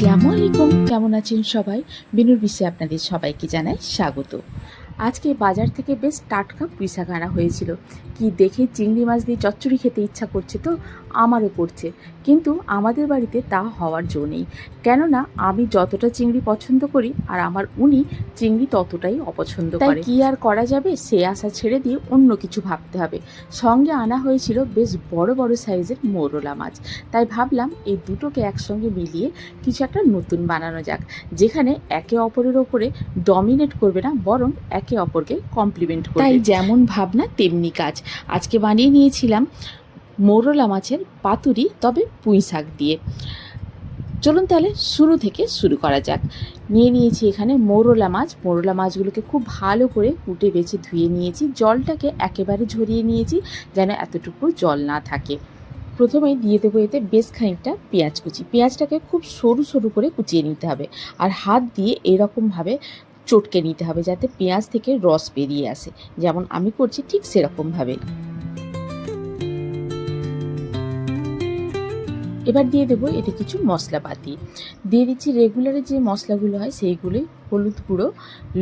আসসালামু আলাইকুম। কেমন আছেন সবাই? বিনুর বিশ্বে আপনাদের সবাইকে জানাই স্বাগত। আজকে বাজার থেকে বেশ টাটকা পুঁইশাক আনা হয়েছিল। কি দেখে চিংড়ি মাছ দিয়ে চচ্চড়ি খেতে ইচ্ছা করছে তো? আমারও করছে কিন্তু আমাদের বাড়িতে তা হওয়ার জো নেই। কেননা আমি যতটা চিংড়ি পছন্দ করি আর আমার উনি চিংড়ি ততটাই অপছন্দ করে। কি আর করা যাবে? সে আশা ছেড়ে দিয়ে অন্য কিছু ভাবতে হবে। সঙ্গে আনা হয়েছিল বেশ বড় বড় সাইজের মোরলা মাছ। তাই ভাবলাম এই দুটোকে একসঙ্গে মিলিয়ে কিছু একটা নতুন বানানো যাক যেখানে একে অপরের ওপরে ডমিনেট করবে না বরং একে অপরকে কমপ্লিমেন্ট করবে। তাই যেমন ভাবনা, তেমনি কাজ। আজকে বানিয়ে নিয়েছিলাম মোরলা মাছের পাতুরি, তবে পুঁই শাক দিয়ে। চলুন তাহলে শুরু থেকে শুরু করা যাক। নিয়ে নিয়েছি এখানে মোরলা মাছ। মোরলা মাছগুলোকে খুব ভালো করে কুটে, বেছে, ধুয়ে নিয়েছি। জলটাকে একেবারে ঝরিয়ে নিয়েছি যেন এতটুকু জল না থাকে। প্রথমে দিয়ে দেবো এতে বেশ খানিকটা পেঁয়াজ কুচি। পেঁয়াজটাকে খুব সরু সরু করে কুচিয়ে নিতে হবে। আর হাত দিয়ে এরকমভাবে চটকে নিতে হবে যাতে পেঁয়াজ থেকে রস বেরিয়ে আসে। যেমন আমি করছি ঠিক সেরকমভাবে। এবার দিয়ে দেবো এতে কিছু মশলাপাতি। দিয়ে দিচ্ছি রেগুলারে যে মশলাগুলো হয় সেইগুলোই হলুদ গুঁড়ো,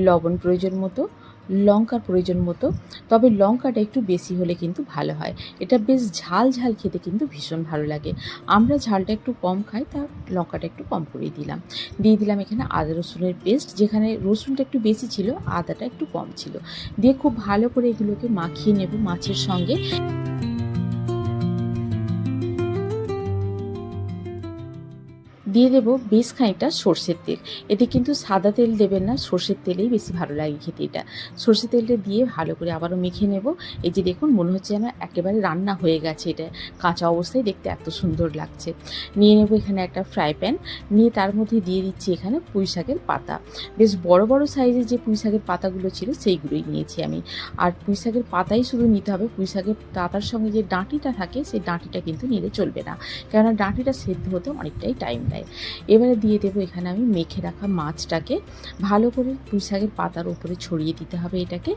লবণ প্রয়োজন মতো লঙ্কার প্রয়োজন মতো। তবে লঙ্কাটা একটু বেশি হলে কিন্তু ভালো হয়। এটা বেশ ঝাল ঝাল খেতে কিন্তু ভীষণ ভালো লাগে। আমরা ঝালটা একটু কম খাই, তা লঙ্কাটা একটু কম করে দিলাম। দিয়ে দিলাম এখানে আদা রসুনের পেস্ট, যেখানে রসুনটা একটু বেশি ছিল, আদাটা একটু কম ছিল। দিয়ে খুব ভালো করে এগুলোকে মাখিয়ে নেব মাছের সঙ্গে। দিয়ে দেবো বেশ খানিকটা সর্ষের তেল। এতে কিন্তু সাদা তেল দেবেন না, সর্ষের তেলেই বেশি ভালো লাগে খেতে এটা। সর্ষের তেলটা দিয়ে ভালো করে আবারও মেখে নেব। এই যে দেখুন, মনে হচ্ছে যেন একেবারে রান্না হয়ে গেছে এটা। কাঁচা অবস্থায় দেখতে এত সুন্দর লাগছে। নিয়ে নেব এখানে একটা ফ্রাই প্যান। নিয়ে তার মধ্যে দিয়ে দিচ্ছি এখানে পুঁই শাকের পাতা। বেশ বড় বড় সাইজের যে পুঁই শাকের পাতাগুলো ছিল সেইগুলোই নিয়েছি আমি। আর পুঁই শাকের পাতাই শুধু নিতে হবে। পুঁই শাকের পাতার সঙ্গে যে ডাঁটিটা থাকে, সেই ডাঁটিটা কিন্তু নিলে চলবে না। কেননা ডাঁটিটা সেদ্ধ হতে অনেকটাই টাইম নেয়। এবারে দিয়ে দেবো এখানে আমি মেখে রাখা মাছটাকে। ভালো করে পুঁই শাকের পাতার উপরে ছড়িয়ে দিতে হবে এটাকে।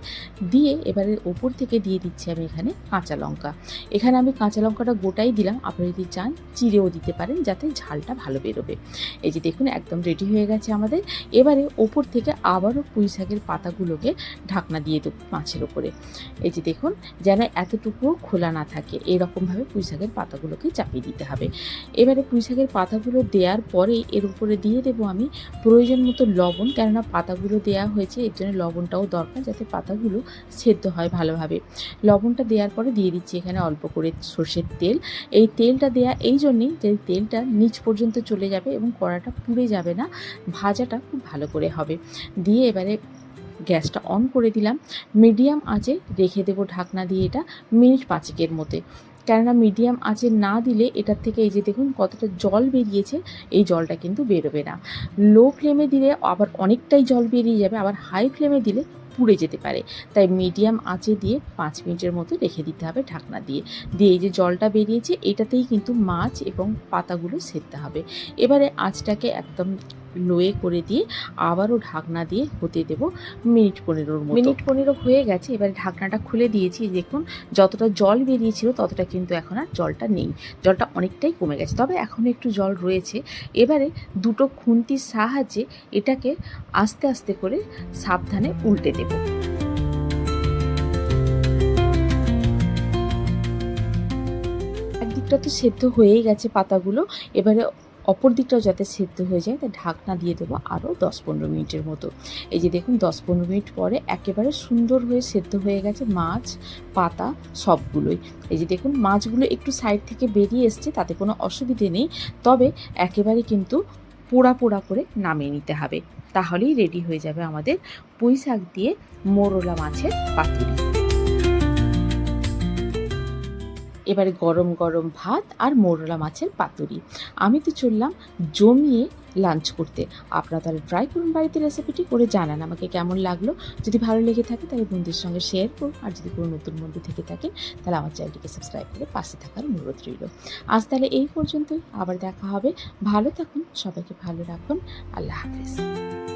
দিয়ে এবারে ওপর থেকে দিয়ে দিচ্ছি আমি এখানে কাঁচা লঙ্কা। এখানে আমি কাঁচা লঙ্কাটা গোটাই দিলাম। আপনারা যদি চান চিড়েও দিতে পারেন যাতে ঝালটা ভালো বেরোবে। এই যে দেখুন, একদম রেডি হয়ে গেছে আমাদের। এবারে ওপর থেকে আবারও পুঁই শাকের পাতাগুলোকে ঢাকনা দিয়ে দেবো মাছের ওপরে এই যে দেখুন, যেন এতটুকুও খোলা না থাকে। এরকমভাবে পুঁই শাকের পাতাগুলোকে চাপিয়ে দিতে হবে। এবারে পুঁই শাকের পাতাগুলো দেওয়ার পরেই এর উপরে দিয়ে দেবো আমি প্রয়োজন মতো লবণ, কেননা পাতাগুলো দেওয়া হয়েছে, এর জন্য লবণটাও দরকার যাতে পাতাগুলো সেদ্ধ হয় ভালোভাবে। লবণটা দেওয়ার পরে দিয়ে দিচ্ছি এখানে অল্প করে সর্ষের তেল। এই তেলটা দেয়া, এই জন্যেই যে তেলটা নিচ পর্যন্ত চলে যাবে এবং কড়াটা পুড়ে যাবে না, ভাজাটা খুব ভালো করে হবে। দিয়ে এবারে গ্যাসটা অন করে দিলাম। মিডিয়াম আঁচে রেখে দেবো ঢাকনা দিয়ে এটা মিনিট পাঁচেকের মধ্যে। কেননা মিডিয়াম আঁচে না দিলে এটার থেকে এই যে দেখুন কতটা জল বেরিয়েছে, এই জলটা কিন্তু বেরোবে না। লো ফ্লেমে দিলে আবার অনেকটাই জল বেরিয়ে যাবে, আবার হাই ফ্লেমে দিলে পুড়ে যেতে পারে। তাই মিডিয়াম আঁচে দিয়ে পাঁচ মিনিটের মতো রেখে দিতে হবে ঢাকনা দিয়ে। দিয়ে এই যে জলটা বেরিয়েছে, এটাতেই কিন্তু মাছ এবং পাতাগুলো সেদ্ধ হবে। এবারে আঁচটাকে একদম লোয়ে করে দিয়ে আবারও ঢাকনা দিয়ে হতে দেব মিনিট পনেরোর মতো। মিনিট পনেরো হয়ে গেছে, এবার ঢাকনাটা খুলে দিয়েছি। দেখুন, যতটা জল বেরিয়েছিল ততটা কিন্তু এখন আর জলটা নেই। জলটা অনেকটাই কমে গেছে, তবে এখনও একটু জল রয়েছে। এবারে দুটো খুন্তির সাহায্যে এটাকে আস্তে আস্তে করে সাবধানে উল্টে দেব। একদিকটা তো সেদ্ধ হয়েই গেছে পাতাগুলো, এবারে অপর দিকটাও যাতে সেদ্ধ হয়ে যায়, তাই ঢাকনা দিয়ে দেবো আরও দশ পনেরো মিনিটের মতো। এই যে দেখুন, দশ পনেরো মিনিট পরে একেবারে সুন্দর হয়ে সেদ্ধ হয়ে গেছে মাছ, পাতা সবগুলোই। এই যে দেখুন, মাছগুলো একটু সাইড থেকে বেরিয়ে এসছে, তাতে কোনো অসুবিধে নেই। তবে একেবারে কিন্তু পোড়া পোড়া করে নামিয়ে নিতে হবে। তাহলেই রেডি হয়ে যাবে আমাদের পুঁই শাক দিয়ে মোরলা মাছের পাতুরি। এবারে গরম গরম ভাত আর মোরলা মাছের পাতুরি। আমি তো চললাম জমিয়ে লাঞ্চ করতে। আপনারা তাহলে ট্রাই করুন বাড়িতে রেসিপিটি করে জানান আমাকে কেমন লাগল। যদি ভালো লেগে থাকে তাহলে বন্ধুদের সঙ্গে শেয়ার করুন। আর যদি কোনো নতুন বন্ধু থেকে থাকেন তাহলে আমার চ্যানেলটিকে সাবস্ক্রাইব করে পাশে থাকার অনুরোধ রইল। আজ তাহলে এই পর্যন্তই। আবার দেখা হবে। ভালো থাকুন, সবাইকে ভালো রাখুন। আল্লাহ হাফিজ।